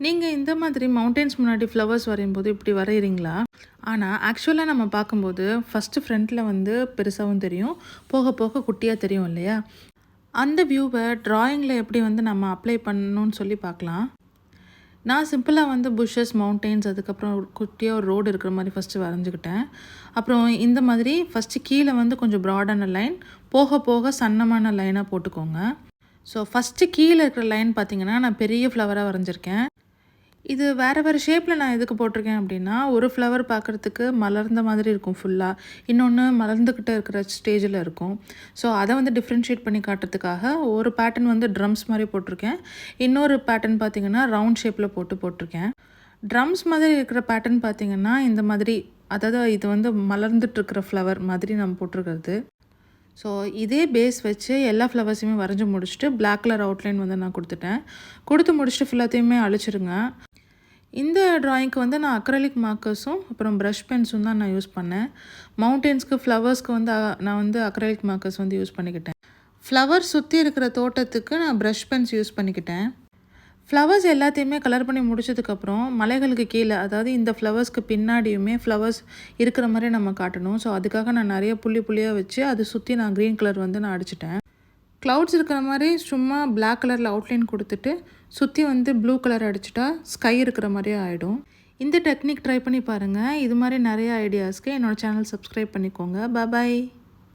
நீங்கள் இந்த மாதிரி மவுண்டெயின்ஸ் முன்னாடி ஃப்ளவர்ஸ் வரையும்போது இப்படி வரைகிறீங்களா ஆனால் ஆக்சுவலாக நம்ம பார்க்கும்போது ஃபஸ்ட்டு ஃப்ரண்ட்டில் வந்து பெருசாகவும் தெரியும் போக போக குட்டியாக தெரியும் இல்லையா? அந்த வியூவை ட்ராயிங்கில் எப்படி வந்து நம்ம அப்ளை பண்ணணும்னு சொல்லி பார்க்கலாம். நான் சிம்பிளாக வந்து புஷ்ஷஸ் மவுண்டெயின்ஸ் அதுக்கப்புறம் ஒரு குட்டியாக ஒரு ரோடு இருக்கிற மாதிரி ஃபஸ்ட்டு வரைஞ்சிக்கிட்டேன். அப்புறம் இந்த மாதிரி ஃபஸ்ட்டு கீழே வந்து கொஞ்சம் ப்ராடான லைன் போக போக சன்னமான லைனாக போட்டுக்கோங்க. ஸோ ஃபஸ்ட்டு கீழே இருக்கிற லைன் பார்த்திங்கன்னா நான் பெரிய ஃப்ளவராக வரைஞ்சிருக்கேன். இது வேறு வேறு ஷேப்பில் நான் எதுக்கு போட்டிருக்கேன் அப்படின்னா ஒரு ஃப்ளவர் பார்க்குறதுக்கு மலர்ந்த மாதிரி இருக்கும் ஃபுல்லாக இன்னொன்று மலர்ந்துக்கிட்டு இருக்கிற ஸ்டேஜில் இருக்கும். ஸோ அதை வந்து டிஃப்ரென்ஷியேட் பண்ணி காட்டுறதுக்காக ஒரு பேட்டர்ன் வந்து ட்ரம்ஸ் மாதிரி போட்டிருக்கேன். இன்னொரு பேட்டர்ன் பார்த்தீங்கன்னா ரவுண்ட் ஷேப்பில் போட்டு போட்டிருக்கேன். ட்ரம்ஸ் மாதிரி இருக்கிற பேட்டர்ன் பார்த்திங்கன்னா இந்த மாதிரி அதாவது இது வந்து மலர்ந்துட்டுருக்கிற ஃப்ளவர் மாதிரி நம்ம போட்டிருக்கிறது. ஸோ இதே பேஸ் வச்சு எல்லா ஃப்ளவர்ஸையுமே வரைஞ்சி முடிச்சுட்டு பிளாக் கலர் அவுட்லைன் வந்து நான் கொடுத்துட்டேன். கொடுத்து முடிச்சுட்டு ஃபுல்லாத்தையுமே அழிச்சிருங்க இந்த ட்ராயிங்க்கு வந்து நான் அக்ரலிக் மார்க்கர்ஸும் அப்புறம் ப்ரஷ் பென்ஸும் தான் நான் யூஸ் பண்ணேன். மவுண்டென்ஸ்க்கு ஃப்ளவர்ஸ்க்கு வந்து நான் வந்து அக்ரலிக் மார்க்கர்ஸ் வந்து யூஸ் பண்ணிக்கிட்டேன். ஃப்ளவர் சுற்றி இருக்கிற தோட்டத்துக்கு நான் ப்ரஷ் பென்ஸ் யூஸ் பண்ணிக்கிட்டேன். ஃப்ளவர்ஸ் எல்லாத்தையுமே கலர் பண்ணி முடிச்சதுக்கப்புறம் மலைகளுக்கு கீழே அதாவது இந்த ஃப்ளவர்ஸ்க்கு பின்னாடியுமே ஃப்ளவர்ஸ் இருக்கிற மாதிரி நம்ம காட்டணும். ஸோ அதுக்காக நான் நிறைய புள்ளி புள்ளியாக வச்சு அதை சுற்றி நான் க்ரீன் கலர் வந்து நான் அடிச்சிட்டேன். க்ளவுட்ஸ் இருக்கிற மாதிரி சும்மா பிளாக் கலரில் அவுட்லைன் கொடுத்துட்டு சுற்றி வந்து ப்ளூ கலர் அடிச்சிட்டா ஸ்கை இருக்கிற மாதிரியே ஆகிடும் இந்த டெக்னிக் ட்ரை பண்ணி பாருங்கள் இது மாதிரி நிறைய ஐடியாஸ்க்கு என்னோட சேனல் சப்ஸ்கிரைப் பண்ணிக்கோங்க. பாய்